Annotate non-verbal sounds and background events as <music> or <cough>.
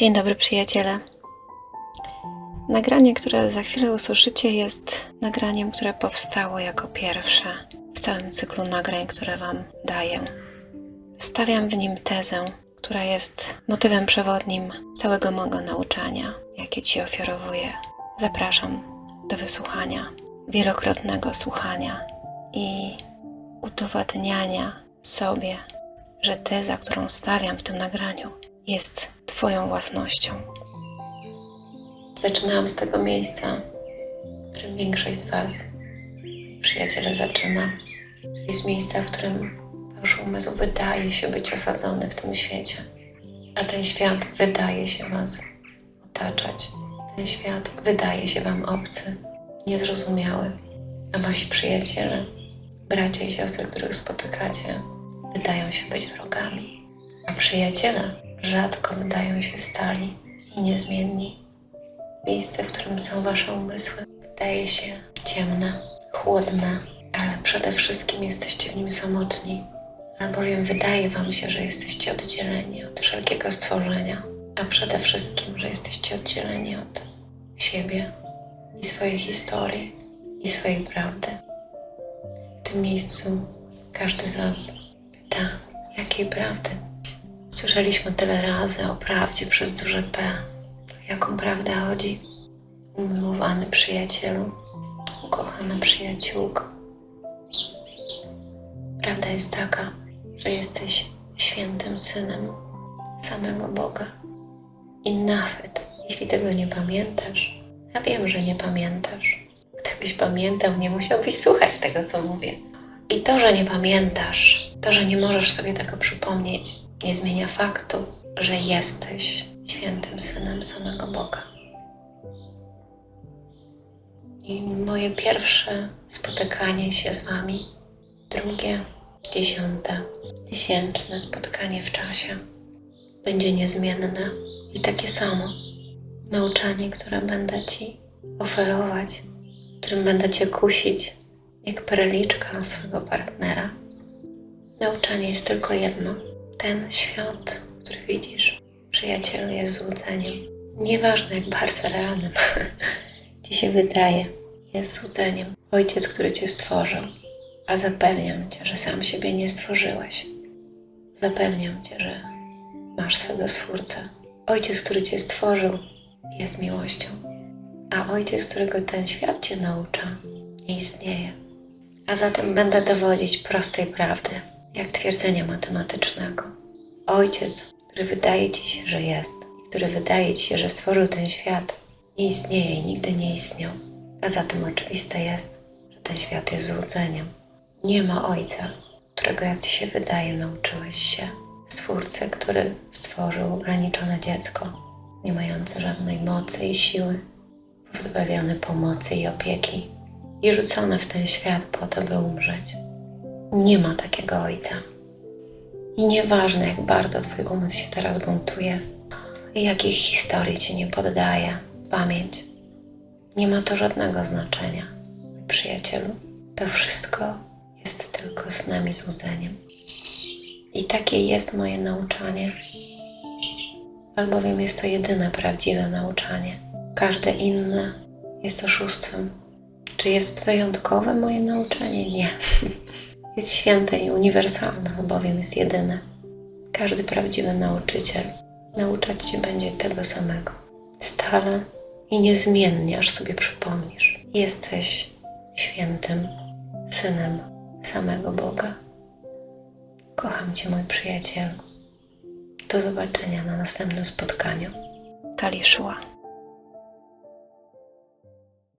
Dzień dobry, przyjaciele. Nagranie, które za chwilę usłyszycie, jest nagraniem, które powstało jako pierwsze w całym cyklu nagrań, które Wam daję. Stawiam w nim tezę, która jest motywem przewodnim całego mojego nauczania, jakie Ci ofiarowuję. Zapraszam do wysłuchania, wielokrotnego słuchania i udowadniania sobie, że teza, którą stawiam w tym nagraniu, jest Twoją własnością. Zaczynałam z tego miejsca, w którym większość z Was, przyjaciele, zaczyna. Czyli z miejsca, w którym Wasz umysł wydaje się być osadzony w tym świecie, a ten świat wydaje się Was otaczać. Ten świat wydaje się Wam obcy, niezrozumiały, a Wasi przyjaciele, bracia i siostry, których spotykacie, wydają się być wrogami, a przyjaciele rzadko wydają się stali i niezmienni. Miejsce, w którym są wasze umysły, wydaje się ciemne, chłodne, ale przede wszystkim jesteście w nim samotni, albowiem wydaje wam się, że jesteście oddzieleni od wszelkiego stworzenia, a przede wszystkim, że jesteście oddzieleni od siebie i swojej historii i swojej prawdy. W tym miejscu każdy z was pyta, jakiej prawdy? Słyszeliśmy tyle razy o prawdzie przez duże P. Jaką prawdę chodzi? Umiłowany przyjacielu, ukochana przyjaciółko. Prawda jest taka, że jesteś świętym synem samego Boga. I nawet jeśli tego nie pamiętasz, a wiem, że nie pamiętasz, gdybyś pamiętał, nie musiałbyś słuchać tego, co mówię. I to, że nie pamiętasz, to, że nie możesz sobie tego przypomnieć, nie zmienia faktu, że jesteś świętym synem samego Boga. I moje pierwsze spotykanie się z Wami, drugie, dziesiąte, tysięczne spotkanie w czasie będzie niezmienne i takie samo nauczanie, które będę Ci oferować, którym będę Cię kusić, jak perliczka na swego partnera. Nauczanie jest tylko jedno. Ten świat, który widzisz, przyjacielu, jest złudzeniem. Nieważne jak bardzo realnym <laughs> ci się wydaje, jest złudzeniem. Ojciec, który cię stworzył, a zapewniam cię, że sam siebie nie stworzyłeś. Zapewniam cię, że masz swego stwórcę. Ojciec, który cię stworzył, jest miłością, a ojciec, którego ten świat cię naucza, nie istnieje. A zatem będę dowodzić prostej prawdy, jak twierdzenia matematycznego. Ojciec, który wydaje ci się, że jest, i który wydaje ci się, że stworzył ten świat, nie istnieje i nigdy nie istniał. A zatem oczywiste jest, że ten świat jest złudzeniem. Nie ma ojca, którego, jak ci się wydaje, nauczyłeś się. Stwórcę, który stworzył ograniczone dziecko, nie mające żadnej mocy i siły, pozbawione pomocy i opieki i rzucone w ten świat po to, by umrzeć. Nie ma takiego ojca. I nieważne, jak bardzo Twój umysł się teraz buntuje i jakich historii Ci nie poddaje pamięć, nie ma to żadnego znaczenia, przyjacielu. To wszystko jest tylko snem i złudzeniem. I takie jest moje nauczanie, albowiem jest to jedyne prawdziwe nauczanie. Każde inne jest oszustwem. Czy jest wyjątkowe moje nauczanie? Nie. <laughs> Jest święte i uniwersalne, albowiem jest jedyne. Każdy prawdziwy nauczyciel nauczać Cię będzie tego samego. Stale i niezmiennie, aż sobie przypomnisz. Jesteś świętym synem samego Boga. Kocham Cię, mój przyjacielu. Do zobaczenia na następnym spotkaniu. Kaliszła.